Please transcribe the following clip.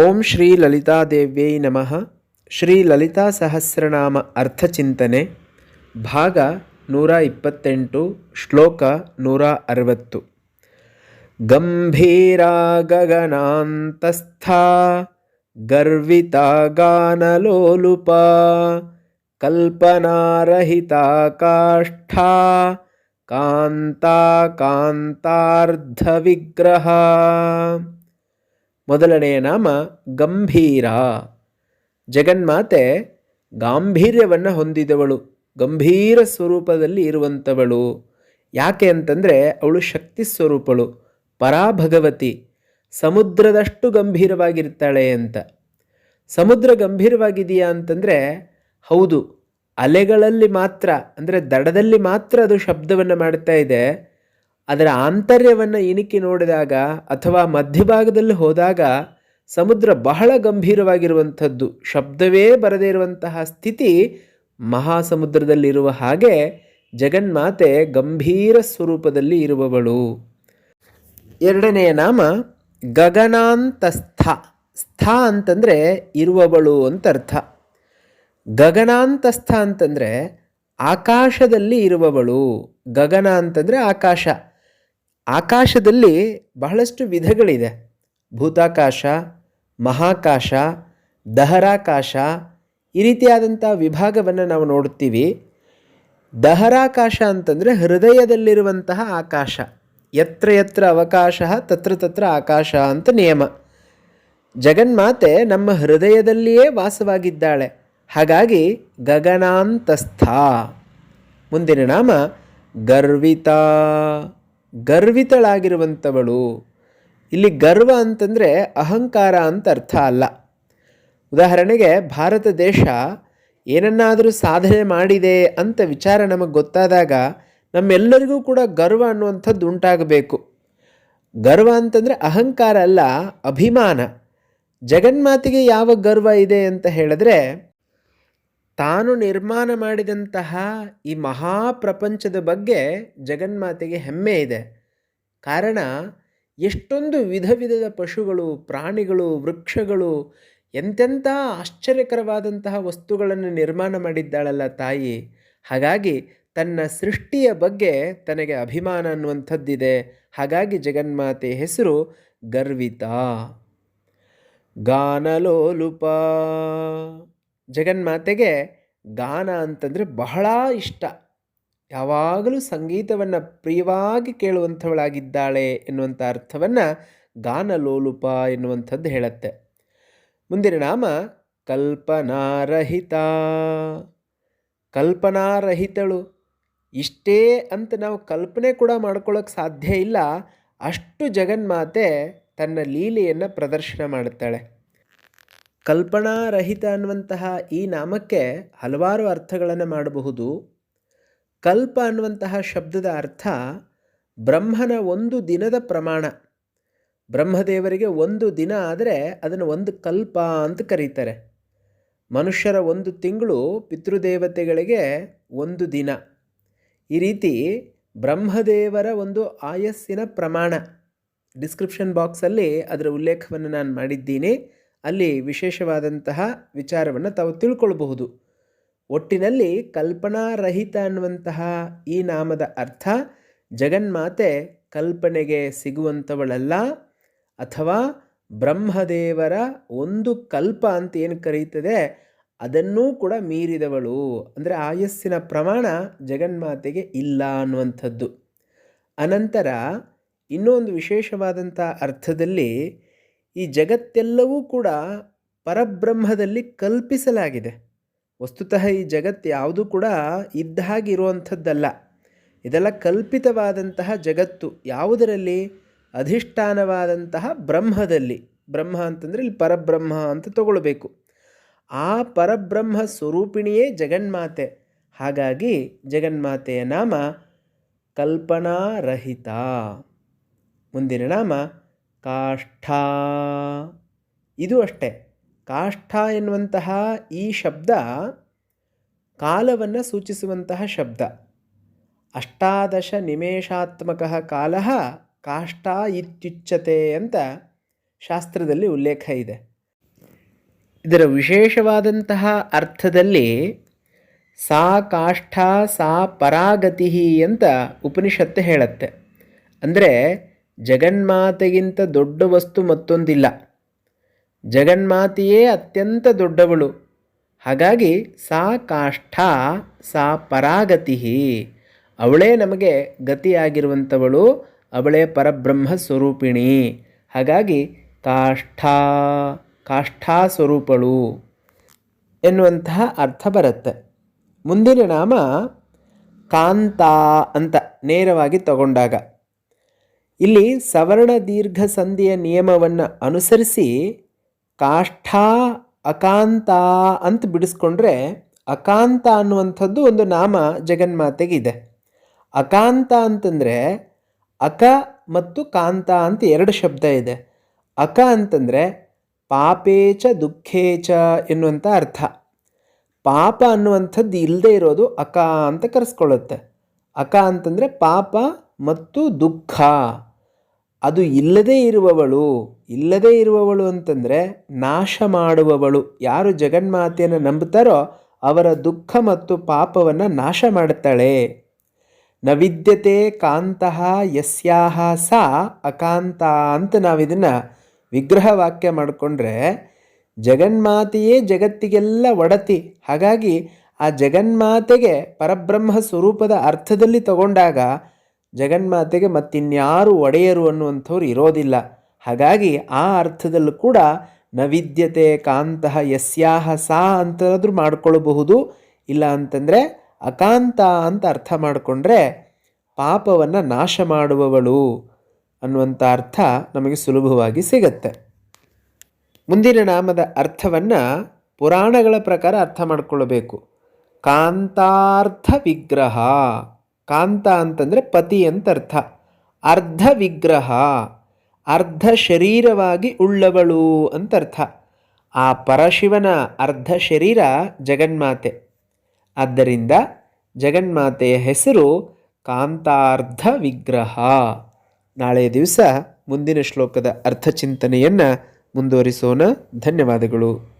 ಓಂ ಶ್ರೀ ಲಲಿತಾದೇವ್ಯೈ ನಮಃ. ಶ್ರೀ ಲಲಿತಾ ಸಹಸ್ರನಾಮ ಅರ್ಥಚಿಂತನೆ ಭಾಗ ನೂರ ಇಪ್ಪತ್ತೆಂಟು, ಶ್ಲೋಕ ನೂರ ಅರವತ್ತು. ಗಂಭೀರಾ ಗಗನಾಂತಸ್ಥಾ ಗರ್ವಿತಾ ಗಾನಲೋಲುಪ ಕಲ್ಪನಾರಹಿತಾ ಕಾಷ್ಠಾ ಕಾಂತಾ ಕಾಂತಾರ್ಧವಿಗ್ರಹ ಮೊದಲನೆಯ ನಾಮ ಗಂಭೀರ. ಜಗನ್ಮಾತೆ ಗಾಂಭೀರ್ಯವನ್ನು ಹೊಂದಿದವಳು, ಗಂಭೀರ ಸ್ವರೂಪದಲ್ಲಿ ಇರುವಂಥವಳು. ಯಾಕೆ ಅಂತಂದರೆ ಅವಳು ಶಕ್ತಿ ಸ್ವರೂಪಳು, ಪರಾಭಗವತಿ, ಸಮುದ್ರದಷ್ಟು ಗಂಭೀರವಾಗಿರ್ತಾಳೆ ಅಂತ. ಸಮುದ್ರ ಗಂಭೀರವಾಗಿದೆಯಾ ಅಂತಂದರೆ, ಹೌದು, ಅಲೆಗಳಲ್ಲಿ ಮಾತ್ರ, ಅಂದರೆ ದಡದಲ್ಲಿ ಮಾತ್ರ ಅದು ಶಬ್ದವನ್ನು ಮಾಡ್ತಾ ಇದೆ. ಅದರ ಆಂತರ್ಯವನ್ನು ಇಣುಕಿ ನೋಡಿದಾಗ ಅಥವಾ ಮಧ್ಯಭಾಗದಲ್ಲಿ ಹೋದಾಗ ಸಮುದ್ರ ಬಹಳ ಗಂಭೀರವಾಗಿರುವಂಥದ್ದು. ಶಬ್ದವೇ ಬರದೇ ಇರುವಂತಹ ಸ್ಥಿತಿ ಮಹಾಸಮುದ್ರದಲ್ಲಿರುವ ಹಾಗೆ ಜಗನ್ಮಾತೆ ಗಂಭೀರ ಸ್ವರೂಪದಲ್ಲಿ ಇರುವವಳು. ಎರಡನೆಯ ನಾಮ ಗಗನಾಂತಸ್ಥ. ಸ್ಥ ಅಂತಂದರೆ ಇರುವವಳು ಅಂತ ಅರ್ಥ ಗಗನಾಂತಸ್ಥ ಅಂತಂದರೆ ಆಕಾಶದಲ್ಲಿ ಇರುವವಳು. ಗಗನ ಅಂತಂದರೆ ಆಕಾಶ. ಆಕಾಶದಲ್ಲಿ ಬಹಳಷ್ಟು ವಿಧಗಳಿದೆ. ಭೂತಾಕಾಶ, ಮಹಾಕಾಶ, ದಹರಾಕಾಶ, ಈ ರೀತಿಯಾದಂಥ ವಿಭಾಗವನ್ನು ನಾವು ನೋಡ್ತೀವಿ ದಹರಾಕಾಶ ಅಂತಂದರೆ ಹೃದಯದಲ್ಲಿರುವಂತಹ ಆಕಾಶ. ಯತ್ರ ಯತ್ರ ಅವಕಾಶ, ತತ್ರ ತತ್ರ ಆಕಾಶ ಅಂತ ನಿಯಮ. ಜಗನ್ಮಾತೆ ನಮ್ಮ ಹೃದಯದಲ್ಲಿಯೇ ವಾಸವಾಗಿದ್ದಾಳೆ. ಹಾಗಾಗಿ ಗಗನಾಂತಸ್ಥ. ಮುಂದಿನ ನಾಮ ಗರ್ವಿತಾ. ಗರ್ವಿತಳಾಗಿರುವಂಥವಳು. ಇಲ್ಲಿ ಗರ್ವ ಅಂತಂದರೆ ಅಹಂಕಾರ ಅಂತ ಅರ್ಥ ಅಲ್ಲ. ಉದಾಹರಣೆಗೆ ಭಾರತ ದೇಶ ಏನನ್ನಾದರೂ ಸಾಧನೆ ಮಾಡಿದೆ ಅಂತ ವಿಚಾರ ನಮಗೆ ಗೊತ್ತಾದಾಗ ನಮ್ಮೆಲ್ಲರಿಗೂ ಕೂಡ ಗರ್ವ ಅನ್ನುವಂಥದ್ದು ಉಂಟಾಗಬೇಕು. ಗರ್ವ ಅಂತಂದರೆ ಅಹಂಕಾರ ಅಲ್ಲ, ಅಭಿಮಾನ. ಜಗನ್ಮಾತಿಗೆ ಯಾವ ಗರ್ವ ಇದೆ ಅಂತ ಹೇಳಿದ್ರೆ ತಾನು ನಿರ್ಮಾಣ ಮಾಡಿದಂತಹ ಈ ಮಹಾಪ್ರಪಂಚದ ಬಗ್ಗೆ ಜಗನ್ಮಾತೆಗೆ ಹೆಮ್ಮೆ ಇದೆ. ಕಾರಣ, ಎಷ್ಟೊಂದು ವಿಧ ವಿಧದ ಪಶುಗಳು, ಪ್ರಾಣಿಗಳು, ವೃಕ್ಷಗಳು, ಎಂತೆಂಥ ಆಶ್ಚರ್ಯಕರವಾದಂತಹ ವಸ್ತುಗಳನ್ನು ನಿರ್ಮಾಣ ಮಾಡಿದ್ದಾಳಲ್ಲ ತಾಯಿ. ಹಾಗಾಗಿ ತನ್ನ ಸೃಷ್ಟಿಯ ಬಗ್ಗೆ ತನಗೆ ಅಭಿಮಾನ ಅನ್ನುವಂಥದ್ದಿದೆ. ಹಾಗಾಗಿ ಜಗನ್ಮಾತೆ ಹೆಸರು ಗರ್ವಿತ. ಗಾನಲೋಲುಪ. ಜಗನ್ಮಾತೆಗೆ ಗಾನ ಅಂತಂದರೆ ಬಹಳ ಇಷ್ಟ. ಯಾವಾಗಲೂ ಸಂಗೀತವನ್ನು ಪ್ರಿಯವಾಗಿ ಕೇಳುವಂಥವಳಾಗಿದ್ದಾಳೆ ಎನ್ನುವಂಥ ಅರ್ಥವನ್ನು ಗಾನ ಲೋಲುಪ ಎನ್ನುವಂಥದ್ದು ಹೇಳುತ್ತೆ. ಮುಂದಿನ ನಾಮ ಕಲ್ಪನಾರಹಿತ. ಕಲ್ಪನಾರಹಿತಳು. ಇಷ್ಟೇ ಅಂತ ನಾವು ಕಲ್ಪನೆ ಕೂಡ ಮಾಡ್ಕೊಳ್ಳೋಕೆ ಸಾಧ್ಯ ಇಲ್ಲ. ಅಷ್ಟು ಜಗನ್ಮಾತೆ ತನ್ನ ಲೀಲೆಯನ್ನು ಪ್ರದರ್ಶನ ಮಾಡುತ್ತಾಳೆ. ಕಲ್ಪನಾರಹಿತ ಅನ್ನುವಂತಹ ಈ ನಾಮಕ್ಕೆ ಹಲವಾರು ಅರ್ಥಗಳನ್ನು ಮಾಡಬಹುದು. ಕಲ್ಪ ಅನ್ನುವಂತಹ ಶಬ್ದದ ಅರ್ಥ ಬ್ರಹ್ಮನ ಒಂದು ದಿನದ ಪ್ರಮಾಣ. ಬ್ರಹ್ಮದೇವರಿಗೆ ಒಂದು ದಿನ ಆದರೆ ಅದನ್ನು ಒಂದು ಕಲ್ಪ ಅಂತ ಕರೀತಾರೆ. ಮನುಷ್ಯರ ಒಂದು ತಿಂಗಳು ಪಿತೃದೇವತೆಗಳಿಗೆ ಒಂದು ದಿನ. ಈ ರೀತಿ ಬ್ರಹ್ಮದೇವರ ಒಂದು ಆಯಸ್ಸಿನ ಪ್ರಮಾಣ. ಡಿಸ್ಕ್ರಿಪ್ಷನ್ ಬಾಕ್ಸಲ್ಲಿ ಅದರ ಉಲ್ಲೇಖವನ್ನು ನಾನು ಮಾಡಿದ್ದೀನಿ. ಅಲ್ಲಿ ವಿಶೇಷವಾದಂತಹ ವಿಚಾರವನ್ನು ತಾವು ತಿಳ್ಕೊಳ್ಬಹುದು. ಒಟ್ಟಿನಲ್ಲಿ ಕಲ್ಪನಾರಹಿತ ಅನ್ನುವಂತಹ ಈ ನಾಮದ ಅರ್ಥ ಜಗನ್ಮಾತೆ ಕಲ್ಪನೆಗೆ ಸಿಗುವಂಥವಳಲ್ಲ ಅಥವಾ ಬ್ರಹ್ಮದೇವರ ಒಂದು ಕಲ್ಪ ಅಂತ ಏನು ಕರೀತದೆ ಅದನ್ನೂ ಕೂಡ ಮೀರಿದವಳು. ಅಂದರೆ ಆಯಸ್ಸಿನ ಪ್ರಮಾಣ ಜಗನ್ಮಾತೆಗೆ ಇಲ್ಲ ಅನ್ನುವಂಥದ್ದು. ಅನಂತರ ಇನ್ನೊಂದು ವಿಶೇಷವಾದಂಥ ಅರ್ಥದಲ್ಲಿ ಈ ಜಗತ್ತೆಲ್ಲವೂ ಕೂಡ ಪರಬ್ರಹ್ಮದಲ್ಲಿ ಕಲ್ಪಿಸಲಾಗಿದೆ. ವಸ್ತುತಃ ಈ ಜಗತ್ತು ಯಾವುದೂ ಕೂಡ ಇದ್ದ ಹಾಗೆ ಇರುವಂಥದ್ದಲ್ಲ ಇದೆಲ್ಲ ಕಲ್ಪಿತವಾದಂತಹ ಜಗತ್ತು ಯಾವುದರಲ್ಲಿ? ಅಧಿಷ್ಠಾನವಾದಂತಹ ಬ್ರಹ್ಮದಲ್ಲಿ. ಬ್ರಹ್ಮ ಅಂತಂದರೆ ಇಲ್ಲಿ ಪರಬ್ರಹ್ಮ ಅಂತ ತಗೊಳ್ಬೇಕು. ಆ ಪರಬ್ರಹ್ಮ ಸ್ವರೂಪಿಣಿಯೇ ಜಗನ್ಮಾತೆ. ಹಾಗಾಗಿ ಜಗನ್ಮಾತೆಯ ನಾಮ ಕಲ್ಪನಾರಹಿತ. ಮುಂದಿನ ನಾಮ ಕಾಷ್ಠ. ಇದು ಅಷ್ಟೇ. ಕಾಷ್ಠ ಎನ್ನುವಂತಹ ಈ ಶಬ್ದ ಕಾಲವನ್ನು ಸೂಚಿಸುವಂತಹ ಶಬ್ದ. ಅಷ್ಟಾದಶ ನಿಮೇಷಾತ್ಮಕ ಕಾಲ ಕಾಷ್ಠ ಇತ್ಯುಚ್ಯತೆ ಅಂತ ಶಾಸ್ತ್ರದಲ್ಲಿ ಉಲ್ಲೇಖ ಇದೆ. ಇದರ ವಿಶೇಷವಾದಂತಹ ಅರ್ಥದಲ್ಲಿ ಸಾ ಕಾಷ್ಠ ಸಾ ಪರಾಗತಿ ಅಂತ ಉಪನಿಷತ್ತು ಹೇಳುತ್ತೆ. ಅಂದರೆ ಜಗನ್ಮಾತೆಗಿಂತ ದೊಡ್ಡ ವಸ್ತು ಮತ್ತೊಂದಿಲ್ಲ. ಜಗನ್ಮಾತೆಯೇ ಅತ್ಯಂತ ದೊಡ್ಡವಳು. ಹಾಗಾಗಿ ಸಾ ಕಾಷ್ಠ, ಸಾ ಪರಾಗತಿ. ಅವಳೇ ನಮಗೆ ಗತಿಯಾಗಿರುವಂಥವಳು ಅವಳೇ ಪರಬ್ರಹ್ಮ ಸ್ವರೂಪಿಣಿ. ಹಾಗಾಗಿ ಕಾಷ್ಠಾ ಕಾಷ್ಠಾ ಸ್ವರೂಪಳು ಎನ್ನುವಂತಹ ಅರ್ಥ ಬರುತ್ತೆ. ಮುಂದಿನ ನಾಮ ಕಾಂತ ಅಂತ ನೇರವಾಗಿ ತಗೊಂಡಾಗ. ಇಲ್ಲಿ ಸವರ್ಣ ದೀರ್ಘ ಸಂಧಿಯ ನಿಯಮವನ್ನು ಅನುಸರಿಸಿ ಕಾಷ್ಠ ಅಕಾಂತ ಅಂತ ಬಿಡಿಸ್ಕೊಂಡ್ರೆ ಅಕಾಂತ ಅನ್ನುವಂಥದ್ದು ಒಂದು ನಾಮ ಜಗನ್ಮಾತೆಗಿದೆ ಅಕಾಂತ ಅಂತಂದರೆ ಅಕ ಮತ್ತು ಕಾಂತ ಅಂತ ಎರಡು ಶಬ್ದ ಇದೆ. ಅಕ ಅಂತಂದರೆ ಪಾಪೇಚ ದುಃಖೇಚ ಎನ್ನುವಂಥ ಅರ್ಥ. ಪಾಪ ಅನ್ನುವಂಥದ್ದು ಇಲ್ಲದೆ ಇರೋದು ಅಕ ಅಂತ ಕರೆಸ್ಕೊಳ್ಳುತ್ತೆ. ಅಕ ಅಂತಂದರೆ ಪಾಪ ಮತ್ತು ದುಃಖ. ಅದು ಇಲ್ಲದೇ ಇರುವವಳು ಇಲ್ಲದೇ ಇರುವವಳು ಅಂತಂದರೆ ನಾಶ ಮಾಡುವವಳು. ಯಾರು ಜಗನ್ಮಾತೆಯನ್ನು ನಂಬುತ್ತಾರೋ ಅವರ ದುಃಖ ಮತ್ತು ಪಾಪವನ್ನು ನಾಶ ಮಾಡುತ್ತಾಳೆ. ನ ವಿದ್ಯತೆ ಕಾಂತಃ ಯಸ್ಯಾಹ ಸಾ ಅಕಾಂತ ಅಂತ ನಾವಿದನ್ನು ವಿಗ್ರಹ ವಾಕ್ಯ ಮಾಡಿಕೊಂಡ್ರೆ ಜಗನ್ಮಾತೆಯೇ ಜಗತ್ತಿಗೆಲ್ಲ ಒಡತಿ. ಹಾಗಾಗಿ ಆ ಜಗನ್ಮಾತೆಗೆ ಪರಬ್ರಹ್ಮ ಸ್ವರೂಪದ ಅರ್ಥದಲ್ಲಿ ತಗೊಂಡಾಗ ಜಗನ್ಮಾತೆಗೆ ಮತ್ತಿನ್ಯಾರು ಒಡೆಯರು ಅನ್ನುವಂಥವ್ರು ಇರೋದಿಲ್ಲ. ಹಾಗಾಗಿ ಆ ಅರ್ಥದಲ್ಲೂ ಕೂಡ ನವಿದ್ಯತೆ ವಿದ್ಯತೆ ಕಾಂತಃ ಯಸ್ಯಾಹ, ಸಾ ಅಂತನಾದರೂ ಮಾಡಿಕೊಳ್ಳಬಹುದು ಇಲ್ಲ ಅಂತಂದರೆ ಅಕಾಂತ ಅಂತ ಅರ್ಥ ಮಾಡಿಕೊಂಡ್ರೆ ಪಾಪವನ್ನು ನಾಶ ಮಾಡುವವಳು ಅನ್ನುವಂಥ ಅರ್ಥ ನಮಗೆ ಸುಲಭವಾಗಿ ಸಿಗತ್ತೆ. ಮುಂದಿನ ನಾಮದ ಅರ್ಥವನ್ನು ಪುರಾಣಗಳ ಪ್ರಕಾರ ಅರ್ಥ ಮಾಡಿಕೊಳ್ಳಬೇಕು ಕಾಂತಾರ್ಥ ವಿಗ್ರಹ. ಕಾಂತ ಅಂತಂದರೆ ಪತಿ ಅಂತ ಅರ್ಥ ಅರ್ಧ ವಿಗ್ರಹ, ಅರ್ಧ ಶರೀರವಾಗಿ ಉಳ್ಳವಳು ಅಂತ ಅರ್ಥ ಆ ಪರಶಿವನ ಅರ್ಧ ಶರೀರ ಜಗನ್ಮಾತೆ. ಆದ್ದರಿಂದ ಜಗನ್ಮಾತೆಯ ಹೆಸರು ಕಾಂತಾರ್ಧ ವಿಗ್ರಹ. ನಾಳೆಯ ದಿವಸ ಮುಂದಿನ ಶ್ಲೋಕದ ಅರ್ಥ ಚಿಂತನೆಯನ್ನು ಮುಂದುವರಿಸೋಣ. ಧನ್ಯವಾದಗಳು.